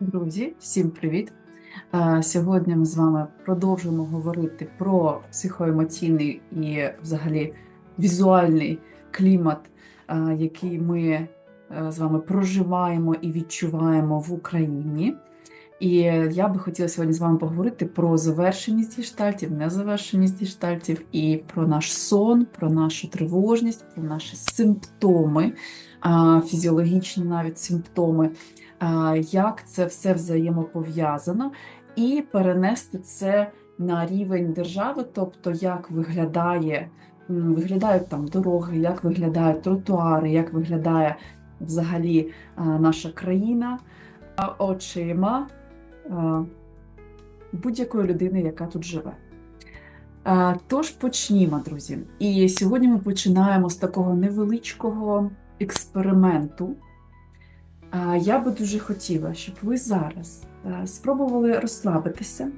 Друзі, всім привіт! Е, Сьогодні ми з вами продовжимо говорити про психоемоційний і взагалі візуальний клімат, е, який ми е, з вами проживаємо і відчуваємо в Україні. І я би хотіла сьогодні з вами поговорити про завершеність гештальтів, незавершеність гештальтів, і про наш сон, про нашу тривожність, про наші симптоми, фізіологічні навіть симптоми, як це все взаємопов'язано, і перенести це на рівень держави, тобто як виглядає, виглядають там дороги, як виглядають тротуари, як виглядає взагалі наша країна очима будь-якої людини, яка тут живе. Тож почнімо, друзі. І сьогодні ми починаємо з такого невеличкого експерименту. Я би дуже хотіла, щоб ви зараз е, спробували розслабитися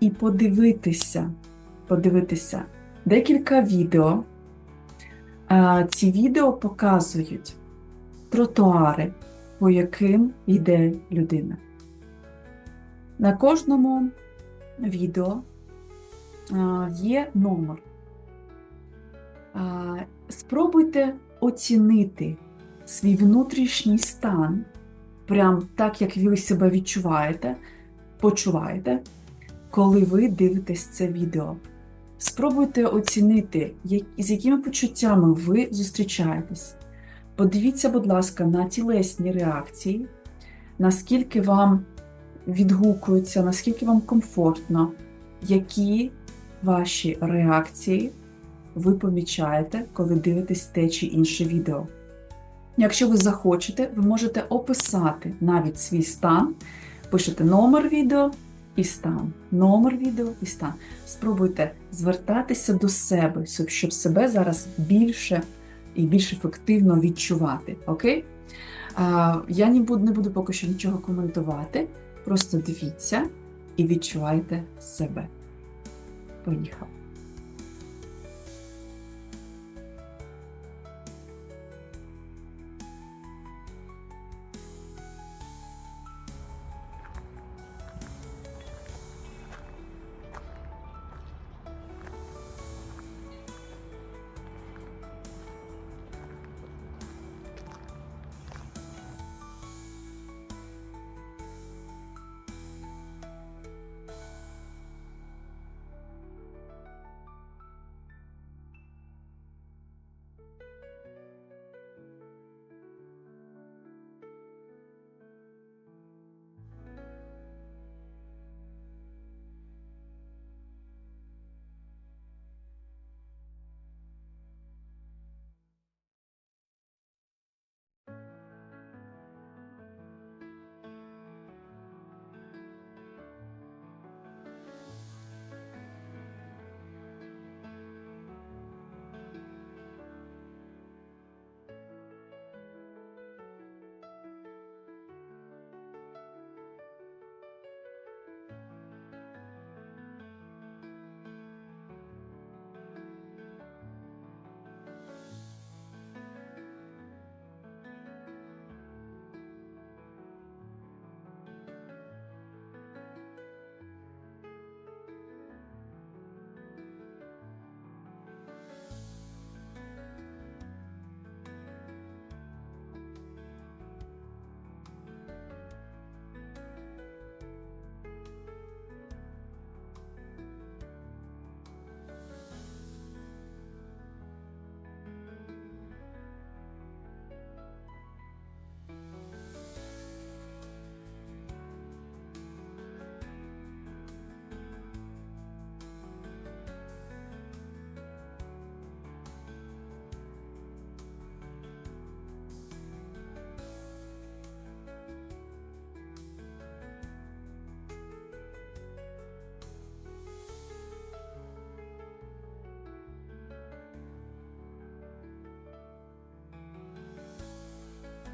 і подивитися, подивитися декілька відео. Ці відео показують тротуари, по яким йде людина. На кожному відео є номер. Спробуйте оцінити свій внутрішній стан, прям так, як ви себе відчуваєте, почуваєте, коли ви дивитесь це відео. Спробуйте оцінити, з якими почуттями ви зустрічаєтесь. Подивіться, будь ласка, на тілесні реакції, наскільки вам відгукуються, наскільки вам комфортно, які ваші реакції ви помічаєте, коли дивитесь те чи інше відео. Якщо ви захочете, ви можете описати навіть свій стан, пишете номер відео і стан, номер відео і стан. Спробуйте звертатися до себе, щоб- себе зараз більше і більш ефективно відчувати. Окей? Я не буду, не буду поки що нічого коментувати. Просто дивіться і відчувайте себе. Поїхав.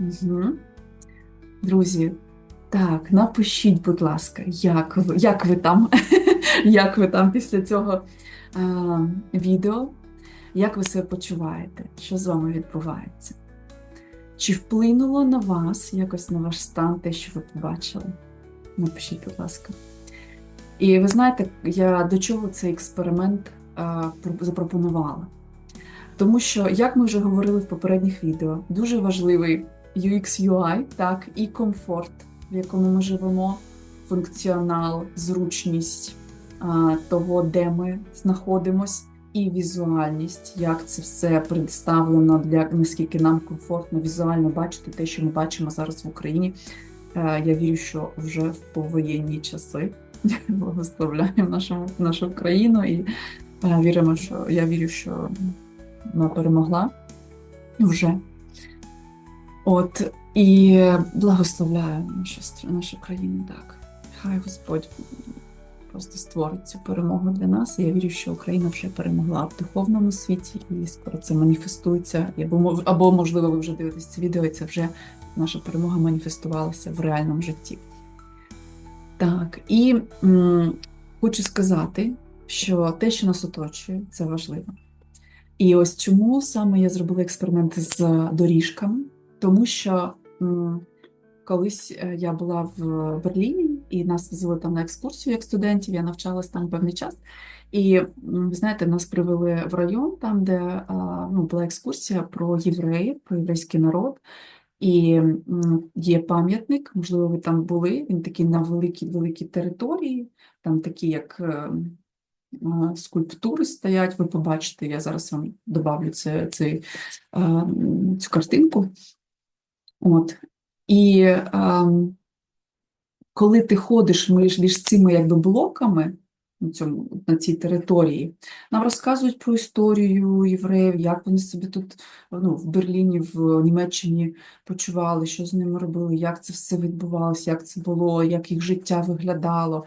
Угу. Друзі, так, напишіть, будь ласка, як ви, як ви там, як ви там після цього е, відео, як ви себе почуваєте, що з вами відбувається? Чи вплинуло на вас якось на ваш стан те, що ви побачили? Напишіть, будь ласка. І ви знаєте, я до чого цей експеримент про- запропонувала? Тому що, як ми вже говорили в попередніх відео, дуже важливий UX UI, так, і комфорт, в якому ми живемо, функціонал, зручність а, того, де ми знаходимось, і візуальність, як це все представлено для наскільки нам комфортно візуально бачити те, що ми бачимо зараз в Україні. Е, Я вірю, що вже в повоєнні часи благословляємо нашу, нашу країну і е, віримо, що я вірю, що вона перемогла вже. От і благословляю нашу, нашу країну так. Хай Господь просто створить цю перемогу для нас. І я вірю, що Україна вже перемогла в духовному світі, і скоро це маніфестується. Або, або можливо, ви вже дивитесь це відео, і це вже наша перемога маніфестувалася в реальному житті. Так, і м, хочу сказати, що те, що нас оточує, це важливо. І ось чому саме я зробила експеримент з доріжками, тому що колись е, я була в Берліні, і нас возили там на екскурсію як студентів, я навчалась там певний час. І ви знаєте, нас привели в район, там, де а, ну, була екскурсія про євреїв, про єврейський народ. І є пам'ятник, можливо, ви там були. Він такий на великій великій території, там такі як е, е, скульптури стоять. Ви побачите, я зараз вам добавлю це, цей, е, цю картинку. От. І ем, коли ти ходиш між, між цими якби блоками на, цьому, на цій території, нам розказують про історію євреїв, як вони собі тут ну, в Берліні, в Німеччині почували, що з ними робили, як це все відбувалося, як це було, як їх життя виглядало.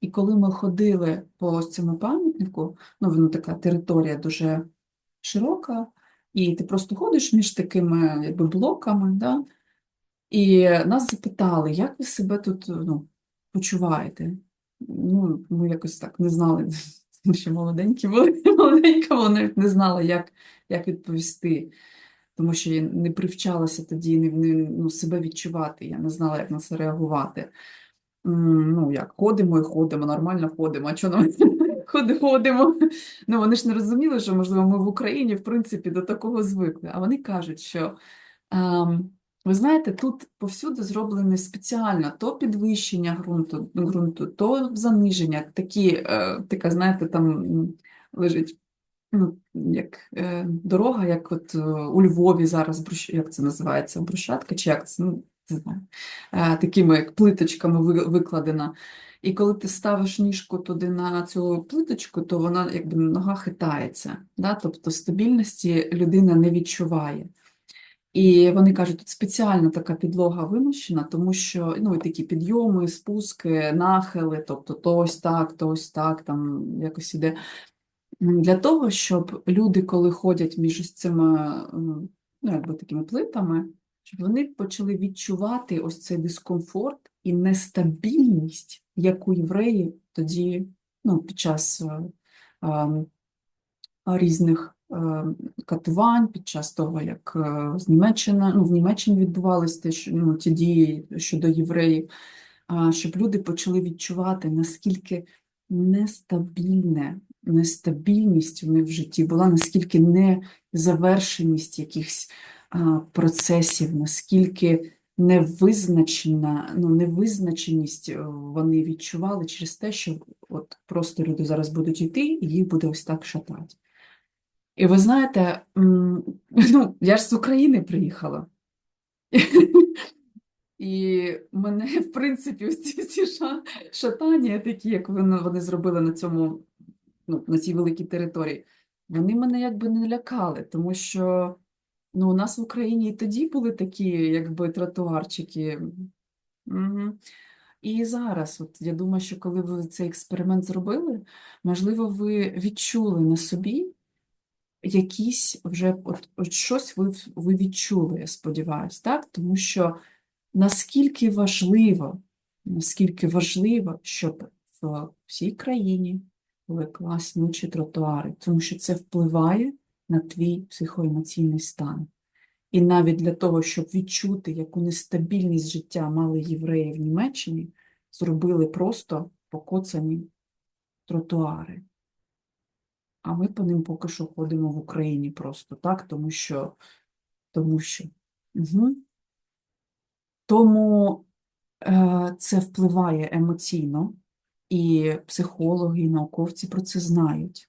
І коли ми ходили по цьому пам'ятнику, ну воно така територія дуже широка, і ти просто ходиш між такими якби, блоками, да? І нас запитали, як ви себе тут ну, почуваєте? Ну, ми якось так не знали, ще молоденькі були, молоденька, навіть не знала, як, як відповісти тому що я не привчалася тоді не, не, ну, себе відчувати, я не знала, як на це реагувати. Ну, як ходимо і ходимо, нормально ходимо, а що нам ходи, ходимо? Ну, вони ж не розуміли, що, можливо, ми в Україні, в принципі, до такого звикли. А вони кажуть, що ем, ви знаєте, тут повсюди зроблене спеціально то підвищення ґрунту, ґрунту, то заниження, такі, е, така, знаєте, там лежить ну, як е, дорога, як от е, у Львові зараз, як це називається, брусчатка, чи як це, ну, не знаю, е, такими як плиточками ви- викладена. І коли ти ставиш ніжку туди на цю плиточку, то вона якби нога хитається, да? Тобто стабільності людина не відчуває. І вони кажуть, тут спеціально така підлога вимощена, тому що ну, і такі підйоми, спуски, нахили, тобто то ось так, то ось так, там якось іде. Для того, щоб люди, коли ходять між цими ну, якби такими плитами, щоб вони почали відчувати ось цей дискомфорт і нестабільність, яку євреї тоді ну, під час е, ем, різних катувань, під час того, як е, з Німеччини, ну, в Німеччині відбувалися те, що, ну, ті дії щодо євреїв, щоб люди почали відчувати, наскільки нестабільне, нестабільність у них в житті була, наскільки незавершеність якихось процесів, наскільки невизначена, ну, невизначеність е, вони відчували через те, що от просто люди зараз будуть йти, і їх буде ось так шатати. І ви знаєте, ну, я ж з України приїхала. І мене, в принципі, ці всі шатання, такі, як вони, зробили на цьому, ну, на цій великій території, вони мене якби не лякали, тому що ну, у нас в Україні і тоді були такі, якби, тротуарчики. Мгм. І зараз, от я думаю, що коли ви цей експеримент зробили, можливо, ви відчули на собі якісь вже от, от щось ви, ви відчули, я сподіваюся, так? Тому що наскільки важливо, наскільки важливо, щоб в всій країні були класні чи тротуари, тому що це впливає на твій психоемоційний стан. І навіть для того, щоб відчути, яку нестабільність життя мали євреї в Німеччині, зробили просто покоцані тротуари. А ми по ним поки що ходимо в Україні просто так, тому що. Тому що. Угу. Тому е, це впливає емоційно, і психологи, і науковці про це знають.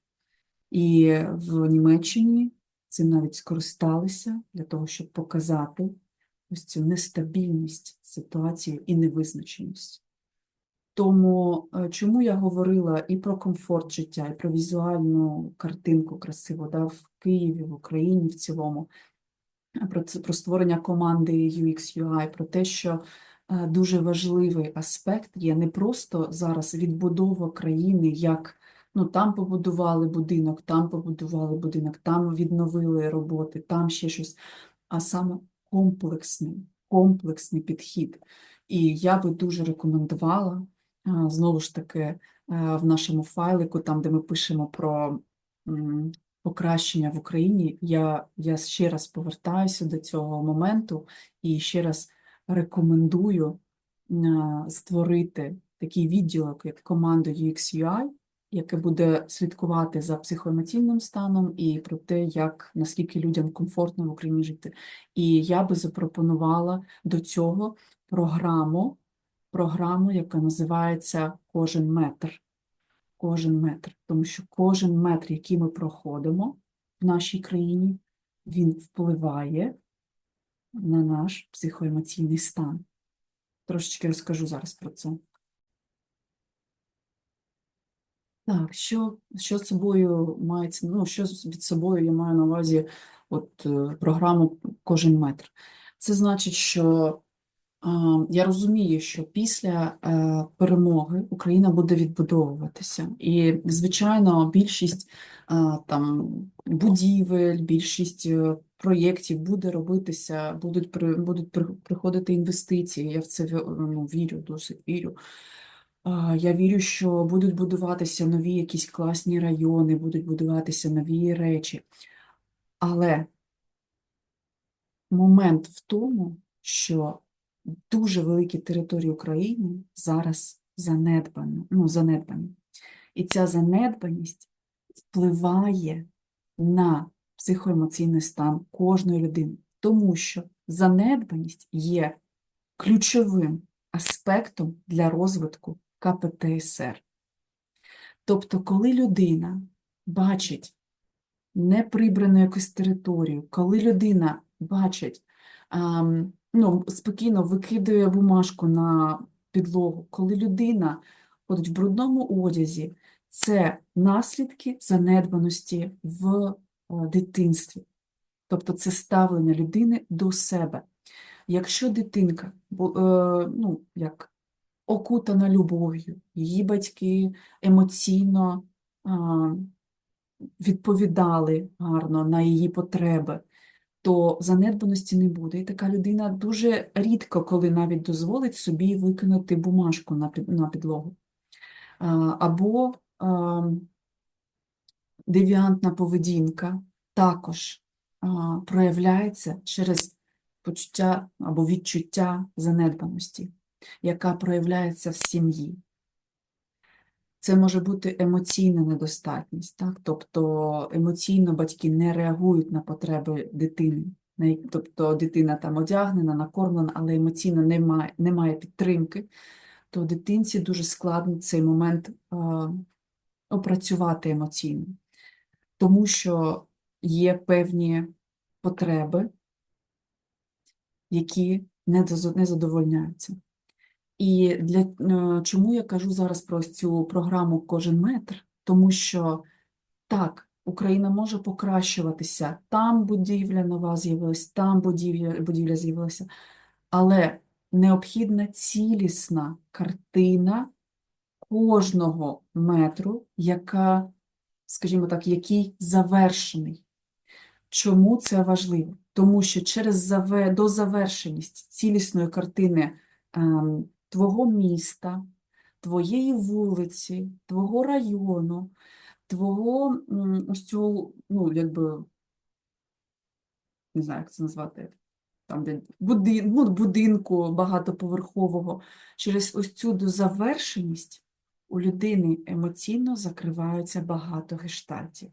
І в Німеччині цим навіть скористалися для того, щоб показати ось цю нестабільність ситуації і невизначеність. Тому е, чому я говорила і про комфорт життя, і про візуальну картинку красиву да, в Києві, в Україні в цілому, про це про створення команди UX UI, про те, що е, дуже важливий аспект є не просто зараз відбудова країни, як ну там побудували будинок, там побудували будинок, там відновили роботи, там ще щось, а саме комплексний, комплексний підхід. І я би дуже рекомендувала знову ж таки е, в нашому файлику, там де ми пишемо про покращення в Україні, я, я ще раз повертаюся до цього моменту і ще раз рекомендую створити такий відділок, як команда UX-UI, яке буде слідкувати за психоемоційним станом і про те, як наскільки людям комфортно в Україні жити. І я би запропонувала до цього програму, програму, яка називається Кожен метр кожен метр, тому що кожен метр, який ми проходимо в нашій країні, він впливає на наш психоемоційний стан. Трошечки розкажу зараз про це. Так, що що собою мається, ну, що від собою я маю на увазі от, е, програму кожен метр. Це значить, що я розумію, що після е, перемоги Україна буде відбудовуватися, і, звичайно, більшість там будівель, більшість е, проєктів буде робитися, будуть будуть приходити інвестиції. Я в це ну, вірю, досить вірю. Я вірю, що будуть будуватися нові якісь класні райони, будуть будуватися нові речі. Але момент в тому, що дуже великі території України зараз занедбані. Ну, занедбані. І ця занедбаність впливає на психоемоційний стан кожної людини, тому що занедбаність є ключовим аспектом для розвитку КПТСР. Тобто, коли людина бачить неприбрану якусь територію, коли людина бачить ну, спокійно викидує бумажку на підлогу. Коли людина ходить в брудному одязі, це наслідки занедбаності в е, дитинстві. Тобто це ставлення людини до себе. Якщо дитинка е, ну, як окутана любов'ю, її батьки емоційно відповідали гарно на її потреби, то занедбаності не буде. І така людина дуже рідко, коли навіть дозволить собі викинути бумажку на підлогу. Або девіантна поведінка також проявляється через почуття або відчуття занедбаності, яка проявляється в сім'ї. Це може бути емоційна недостатність, так? тобто емоційно батьки не реагують на потреби дитини. Тобто дитина там одягнена, накормлена, але емоційно немає немає підтримки, то дитинці дуже складно цей момент опрацювати емоційно, тому що є певні потреби, які не задовольняються. І для е, чому я кажу зараз про цю програму Кожен метр? Тому що так, Україна може покращуватися, там будівля нова з'явилася, там будівля, будівля з'явилася, але необхідна цілісна картина кожного метру, яка, скажімо так, який завершений. Чому це важливо? Тому що через дозавершеність цілісної картини. Твого міста, твоєї вулиці, твого району, твого ось цього, ну, якби не знаю, як це назвати, там, де будин, ну, будинку багатоповерхового, через ось цю дозавершеність у людини емоційно закриваються багато гештальтів.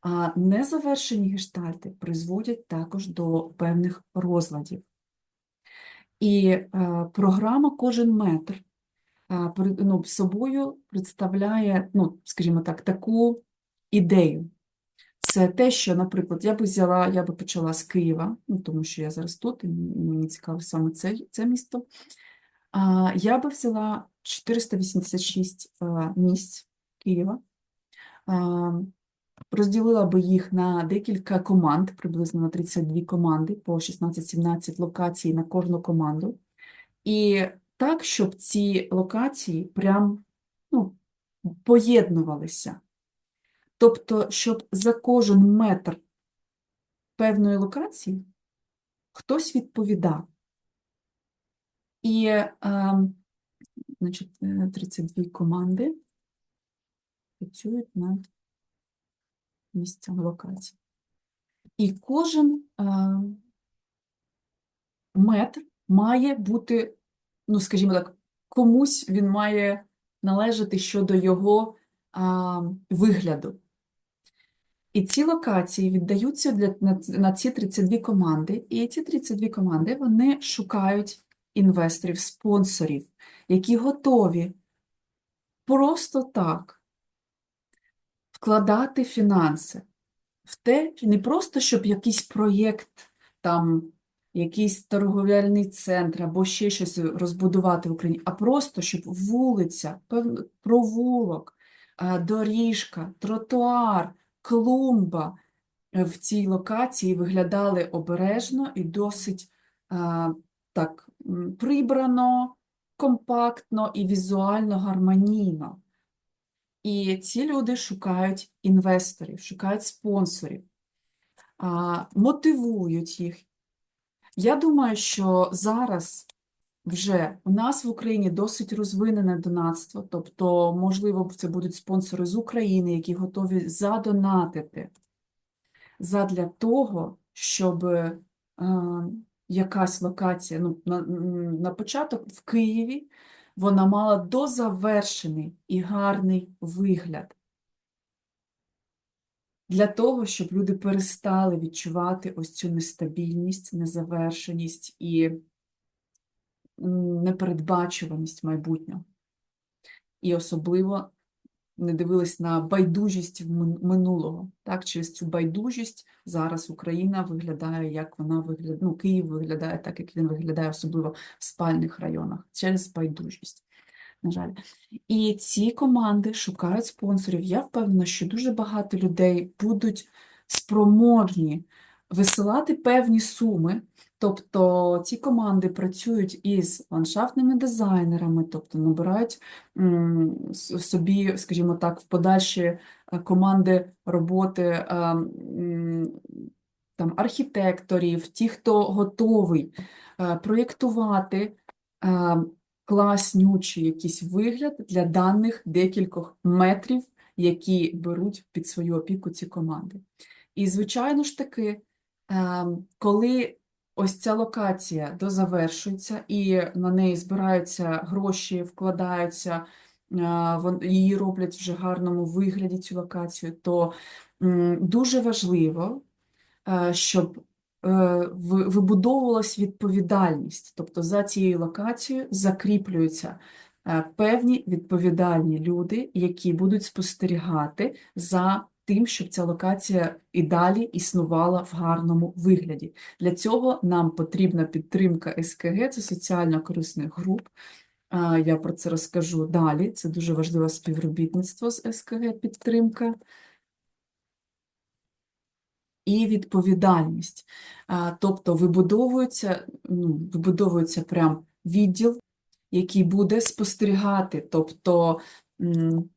А незавершені гештальти призводять також до певних розладів. І е, програма Кожен метр е, ну, собою представляє, ну, скажімо так, таку ідею. Це те, що, наприклад, я би взяла, я би почала з Києва, ну, тому що я зараз тут, і мені цікаво саме це, це місто. А, я би взяла 486 а, місць Києва, а, розділила би їх на декілька команд, приблизно на 32 команди, по 16-17 локацій на кожну команду. І так, щоб ці локації прям ну, поєднувалися. Тобто, щоб за кожен метр певної локації хтось відповідав. І, е, значить, е, 32 команди працюють над місцями локацій. І кожен е, метр має бути, ну, скажімо так, комусь він має належати щодо його а, вигляду. І ці локації віддаються для, на, на ці 32 команди, і ці 32 команди вони шукають інвесторів, спонсорів, які готові просто так вкладати фінанси в те, не просто щоб якийсь проєкт, там якийсь торговельний центр або ще щось розбудувати в Україні, а просто щоб вулиця, провулок, доріжка, тротуар, клумба е, в цій локації виглядали обережно і досить а, так прибрано, компактно і візуально гармонійно. І ці люди шукають інвесторів, шукають спонсорів, мотивують їх. Я думаю, що зараз вже у нас в Україні досить розвинене донатство, тобто, можливо, це будуть спонсори з України, які готові задонатити задля того, щоб е, якась локація, ну, на, на початок в Києві вона мала дозавершений і гарний вигляд. Для того, щоб люди перестали відчувати ось цю нестабільність, незавершеність і непередбачуваність майбутнього. І особливо не дивились на байдужість минулого. Так, через цю байдужість зараз Україна виглядає, як вона виглядає, ну, Київ виглядає так, як він виглядає, особливо в спальних районах, через байдужість. На жаль, і ці команди шукають спонсорів. Я впевнена, що дуже багато людей будуть спроможні висилати певні суми. Тобто ці команди працюють із ландшафтними дизайнерами, тобто набирають собі, скажімо так, в подальші е, команди роботи е, там, архітекторів, ті, хто готовий е, проєктувати класнючий якийсь вигляд для даних декількох метрів, які беруть під свою опіку ці команди. І, звичайно ж таки, ем, коли ось ця локація дозавершується і на неї збираються гроші, вкладаються, е, її роблять вже гарному вигляді цю локацію, то дуже важливо, е, щоб е, вибудовувалась відповідальність. Тобто за цією локацією закріплюються певні відповідальні люди, які будуть спостерігати за тим, щоб ця локація і далі існувала в гарному вигляді. Для цього нам потрібна підтримка СКГ, це соціально-корисних груп. Я про це розкажу далі. Це дуже важливе співробітництво з СКГ, підтримка і відповідальність. Тобто вибудовується, ну, вибудовується прям відділ, який буде спостерігати, тобто, м,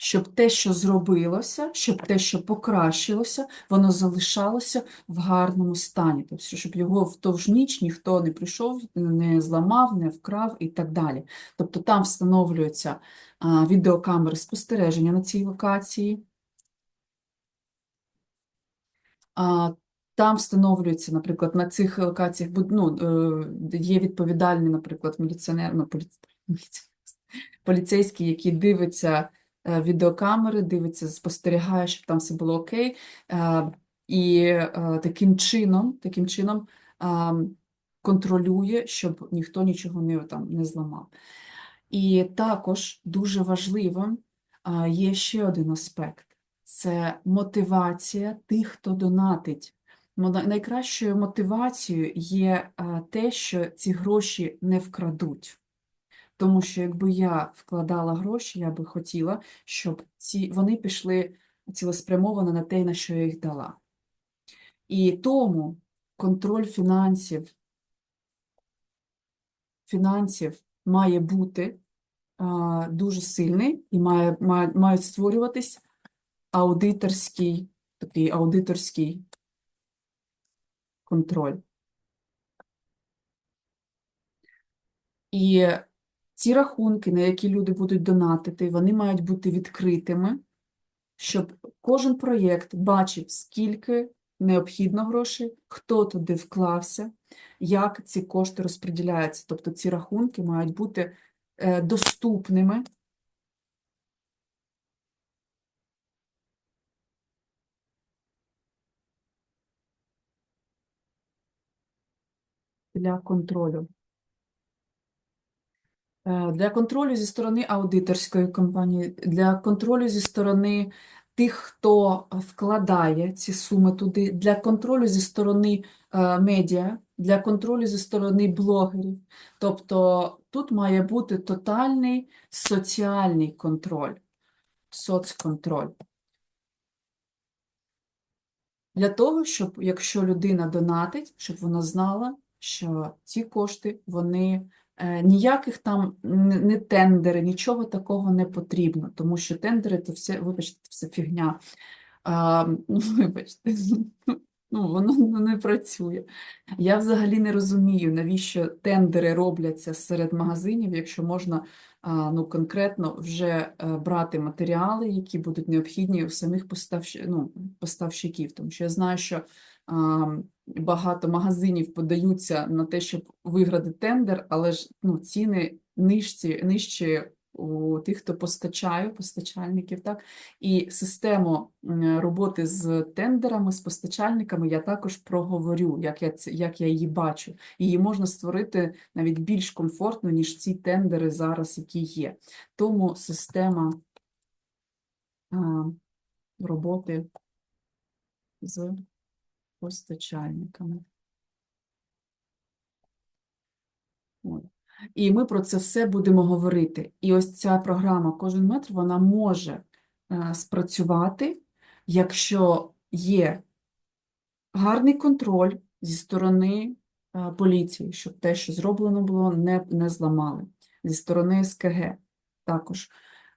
щоб те, що зробилося, щоб те, що покращилося, воно залишалося в гарному стані. Тобто, щоб його вдовж ніч ніхто не прийшов, не зламав, не вкрав і так далі. Тобто там встановлюються відеокамери спостереження на цій локації. А, Там встановлюється, наприклад, на цих локаціях ну, е, є відповідальний, наприклад, міліціонер, ну, поліц... поліцейський, який дивиться відеокамери, дивиться, спостерігає, щоб там все було окей. Е, І е, таким чином, таким чином контролює, щоб ніхто нічого не, там, не зламав. І також дуже важливим є ще один аспект це мотивація тих, хто донатить. Найкращою мотивацією є те, що ці гроші не вкрадуть. Тому що якби я вкладала гроші, я би хотіла, щоб ці, вони пішли цілеспрямовано на те, на що я їх дала. І тому контроль фінансів, фінансів має бути а, дуже сильний і має, має, мають створюватись аудиторський, такий аудиторський контроль. І ці рахунки, на які люди будуть донатити, вони мають бути відкритими, щоб кожен проєкт бачив, скільки необхідно грошей, хто туди вклався, як ці кошти розподіляються. Тобто ці рахунки мають бути е, доступними для контролю. Е, Для контролю зі сторони аудиторської компанії, для контролю зі сторони тих, хто вкладає ці суми туди, для контролю зі сторони е, медіа, для контролю зі сторони блогерів. Тобто тут має бути тотальний соціальний контроль, соцконтроль. Для того, щоб якщо людина донатить, щоб вона знала, що ці кошти, вони ніяких там не, тендери, нічого такого не потрібно, тому що тендери це все, вибачте, все фігня. А, ну, вибачте, ну, воно не працює. Я взагалі не розумію, навіщо тендери робляться серед магазинів, якщо можна ну, конкретно вже е, брати матеріали, які будуть необхідні у самих поставщ... ну, поставщиків. Тому що я знаю, що багато магазинів подаються на те, щоб виграти тендер, але ж ну, ціни нижчі, нижчі у тих, хто постачає, постачальників, так? І систему роботи з тендерами, з постачальниками я також проговорю, як я, як я її бачу. Її можна створити навіть більш комфортно, ніж ці тендери зараз, які є. Тому система а, роботи з постачальниками. І ми про це все будемо говорити. І ось ця програма «Кожен метр» вона може е, спрацювати, якщо є гарний контроль зі сторони е, поліції, щоб те, що зроблено було, не, не зламали. Зі сторони СКГ також.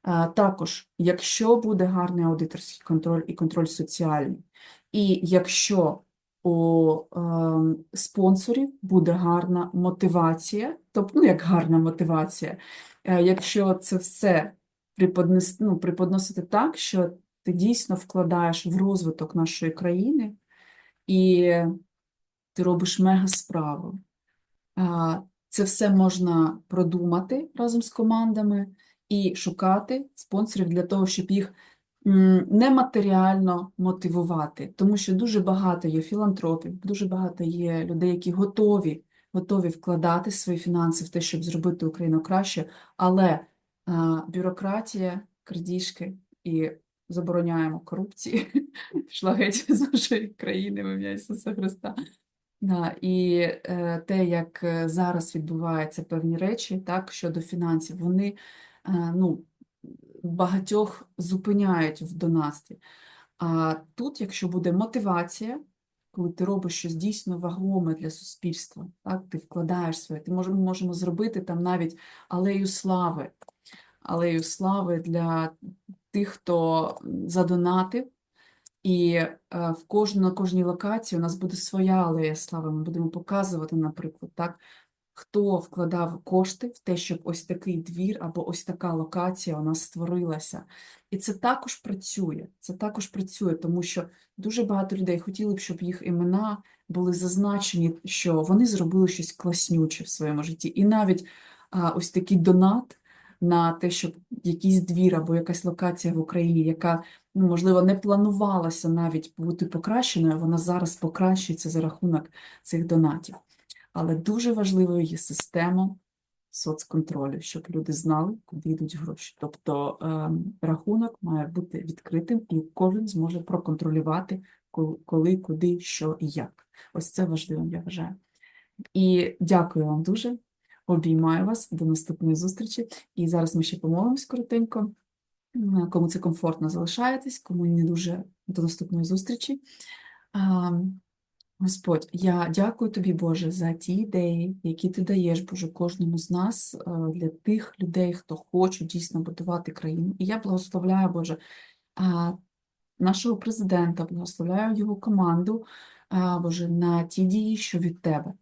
Е, Також, якщо буде гарний аудиторський контроль і контроль соціальний, і якщо у ем, спонсорів буде гарна мотивація, тобто, ну, як гарна мотивація, е, якщо це все преподнес, ну, преподносити так, що ти дійсно вкладаєш в розвиток нашої країни, і ти робиш мега справу. А, Це все можна продумати разом з командами і шукати спонсорів для того, щоб їх нематеріально мотивувати, тому що дуже багато є філантропів, дуже багато є людей, які готові, готові вкладати свої фінанси в те, щоб зробити Україну краще, але бюрократія, крадіжки і забороняємо корупції, пішла геть з нашої країни, в ім'я Ісуса Христа. Да, і е, те, як е, зараз відбуваються певні речі, так, щодо фінансів, вони е, ну, багатьох зупиняють в донатстві. А тут, якщо буде мотивація, коли ти робиш щось дійсно вагоме для суспільства, так, ти вкладаєш своє, ти може, ми можемо зробити там навіть алею слави, алею слави для тих, хто задонатив, і е, в кожну, на кожній локації у нас буде своя алея слави. Ми будемо показувати, наприклад, так, хто вкладав кошти в те, щоб ось такий двір або ось така локація у нас створилася. І це також працює. Це також працює, тому що дуже багато людей хотіли б, щоб їх імена були зазначені, що вони зробили щось класнюче в своєму житті. І навіть а, ось такий донат на те, щоб якийсь двір або якась локація в Україні, яка, ну, можливо, не планувалася навіть бути покращеною, вона зараз покращується за рахунок цих донатів. Але дуже важливою є система соцконтролю, щоб люди знали, куди йдуть гроші. Тобто ем, рахунок має бути відкритим, і кожен зможе проконтролювати, коли, куди, що і як. Ось це важливим, я вважаю. І дякую вам дуже. Обіймаю вас до наступної зустрічі. І зараз ми ще помолимось коротенько. Кому це комфортно, залишаєтесь, кому не дуже до наступної зустрічі. Господь, я дякую тобі, Боже, за ті ідеї, які ти даєш, Боже, кожному з нас е, для тих людей, хто хоче дійсно будувати країну. І я благословляю, Боже, нашого президента, благословляю його команду, Боже, на ті дії, що від тебе,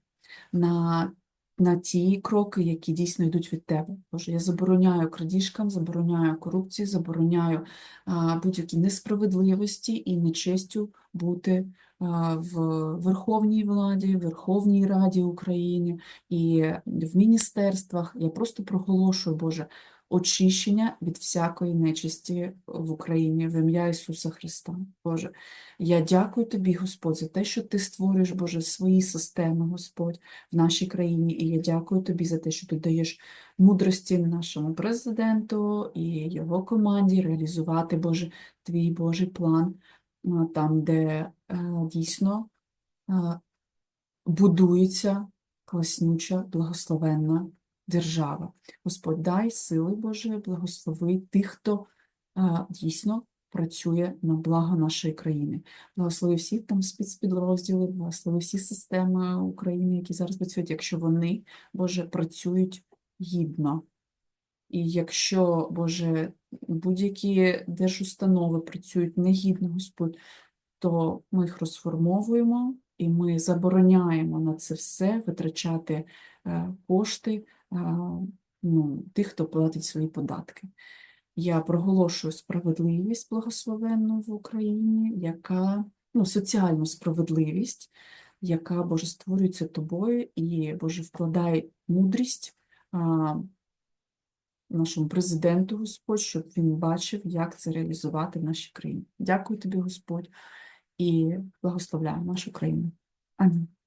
на, на ті кроки, які дійсно йдуть від тебе. Боже, я забороняю крадіжкам, забороняю корупції, забороняю будь-які несправедливості і нечестю бути в Верховній владі, Верховній Раді України і в міністерствах. Я просто проголошую, Боже, очищення від всякої нечисті в Україні в ім'я Ісуса Христа. Боже, я дякую Тобі, Господь, за те, що Ти створюєш, Боже, свої системи, Господь, в нашій країні. І я дякую Тобі за те, що ти даєш мудрості нашому президенту і його команді реалізувати, Боже, твій Божий план там, де е, дійсно е, будується класнюча, благословенна держава. Господь, дай сили Боже, благослови тих, хто а, дійсно працює на благо нашої країни. Благослови всі там спецпідрозділи, благослови всі системи України, які зараз працюють, якщо вони, Боже, працюють гідно. І якщо, Боже, будь-які держустанови працюють негідно, Господь, то ми їх розформовуємо і ми забороняємо на це все витрачати е, кошти ну, тих, хто платить свої податки. Я проголошую справедливість благословенну в Україні, яка ну, соціальну справедливість, яка Боже створюється тобою, і Боже вкладає мудрість а, нашому президенту, Господь, щоб він бачив, як це реалізувати в нашій країні. Дякую тобі, Господь, і благословляю нашу країну. Амінь.